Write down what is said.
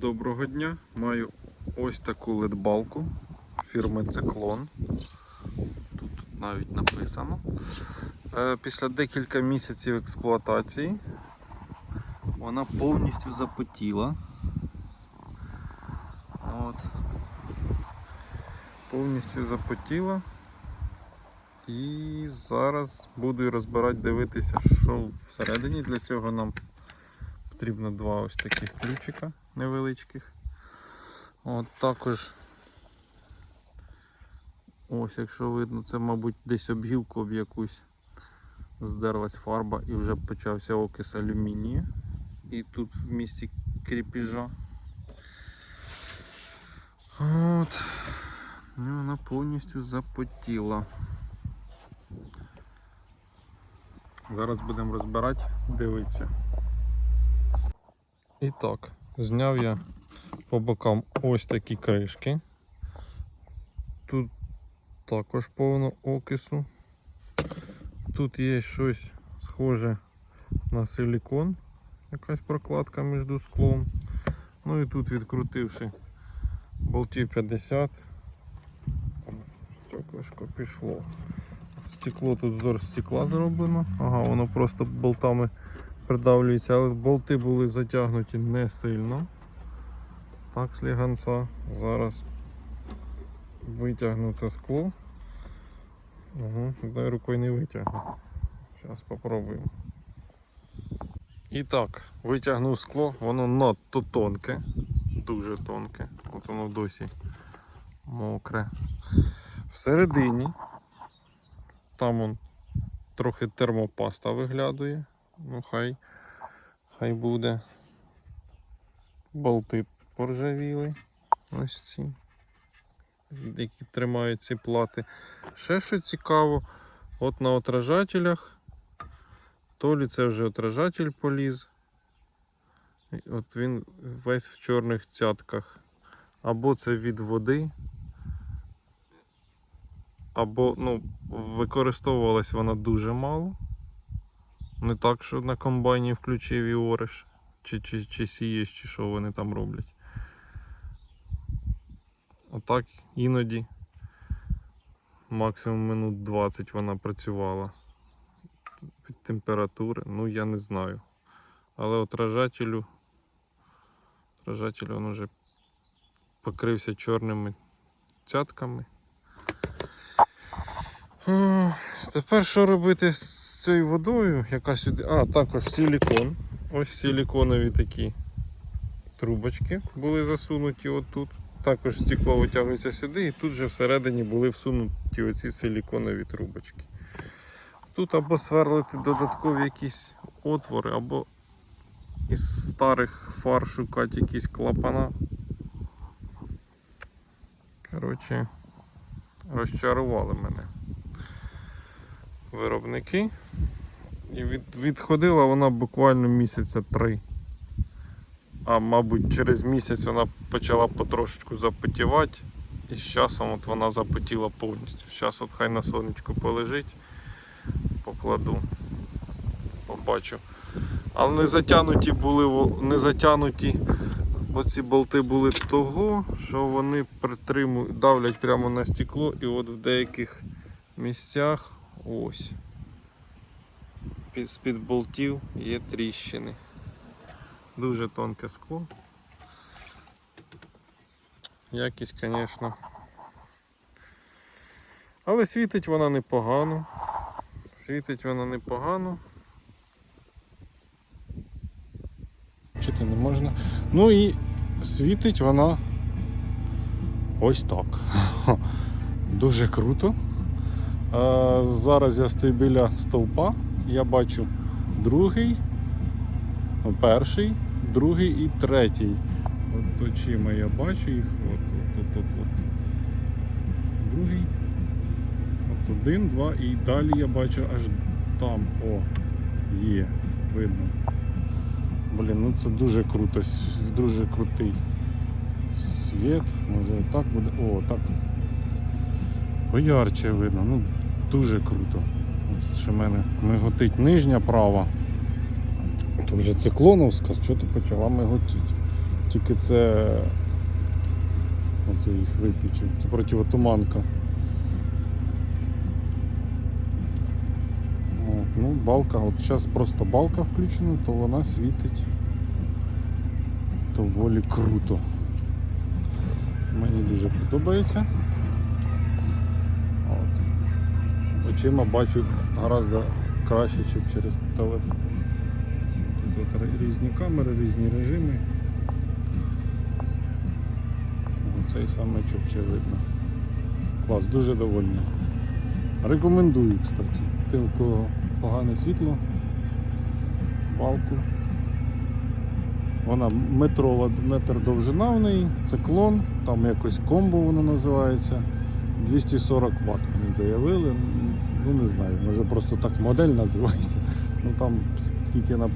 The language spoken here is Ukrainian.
Доброго дня. Маю ось таку ледбалку фірми Циклон. Тут навіть написано. Е, Після декілька місяців експлуатації вона повністю запотіла. От. Повністю запотіла. І зараз буду розбирати, дивитися, що всередині. Для цього нам потрібно два ось таких ключика невеличких. От також, ось якщо видно, це, мабуть, десь об гілку об якусь здерлась фарба і вже почався окис алюмінію. І тут в місці кріпіжа. От. І вона повністю запотіла. Зараз будемо розбирати, дивитися. І так, зняв я по бокам ось такі кришки. Тут також повно окису. Тут є щось схоже на силікон, якась прокладка між склом. Ну і тут відкрутивши болтів 50, стеклишко пішло. Стекло тут зор стекла зроблено. Ага, воно просто болтами придавлюється, але болти були затягнуті не сильно. Так, сліганця. Зараз витягну це скло. Угу, одною рукою не витягну. Зараз спробуємо. І так, витягнув скло, воно надто тонке, дуже тонке. От воно досі мокре. Всередині там он трохи термопаста виглядує. Ну хай, хай буде. Болти поржавіли. Ось ці, які тримають ці плати. Ще що цікаво, от на отражателях, то лі це вже отражатель поліз. От він весь в чорних цятках. Або це від води, або ну, використовувалась вона дуже мало. Не так, що на комбайні включив і ореш, чи, чи, чи сієш, чи що вони там роблять. Отак іноді максимум минут 20 вона працювала. Від температури, ну я не знаю. Але отражателю, отражателю він вже покрився чорними цятками. Тепер що робити з цією водою, яка сюди. А, також силікон. Ось силіконові такі трубочки були засунуті отут. Також стекло витягується сюди, і тут же всередині були всунуті оці силіконові трубочки. Тут або сверлити додаткові якісь отвори, або із старих фар шукати якісь клапана. Коротше, розчарували мене виробники. І від, відходила вона буквально місяця три. А мабуть через місяць вона почала потрошечку запотівати. І з часом от вона запотіла повністю. Зараз от хай на сонечку полежить, покладу, побачу. Але не затягнуті були, не затягнуті, бо ці болти були того, що вони притримують, давлять прямо на стекло і от в деяких місцях ось. З-під болтів є тріщини. Дуже тонке скло. Якість, звісно. Але світить вона непогано. Світить вона непогано. Чити не можна. Ну і світить вона ось так. Дуже круто. Е, Зараз я стою біля стовпа, я бачу другий, перший, другий і третій. От очима я бачу їх. От, от, от, от, от. Другий. От один, два і далі я бачу аж там. О, є, видно. Блін, ну це дуже круто, дуже крутий світ. Може так буде. О, так. Поярче видно, ну дуже круто. От що мене миготить нижня права. То вже циклоновська, що то почала миготіти. Тільки це. От я їх виключив. Це противотуманка. От, ну, балка, от зараз просто балка включена, то вона світить доволі круто. Мені дуже подобається. Очима бачу гораздо краще, ніж через телефон. Тут різні камери, різні режими. Цей саме чотче видно. Клас, дуже довольний. Рекомендую, кстати. Тим, у кого погане світло, балку. Вона метрова, метр довжина в неї, це клон, там якось комбо воно називається. 240 Вт вони заявили. Ну не знаю, може просто так модель називається. Ну там скільки на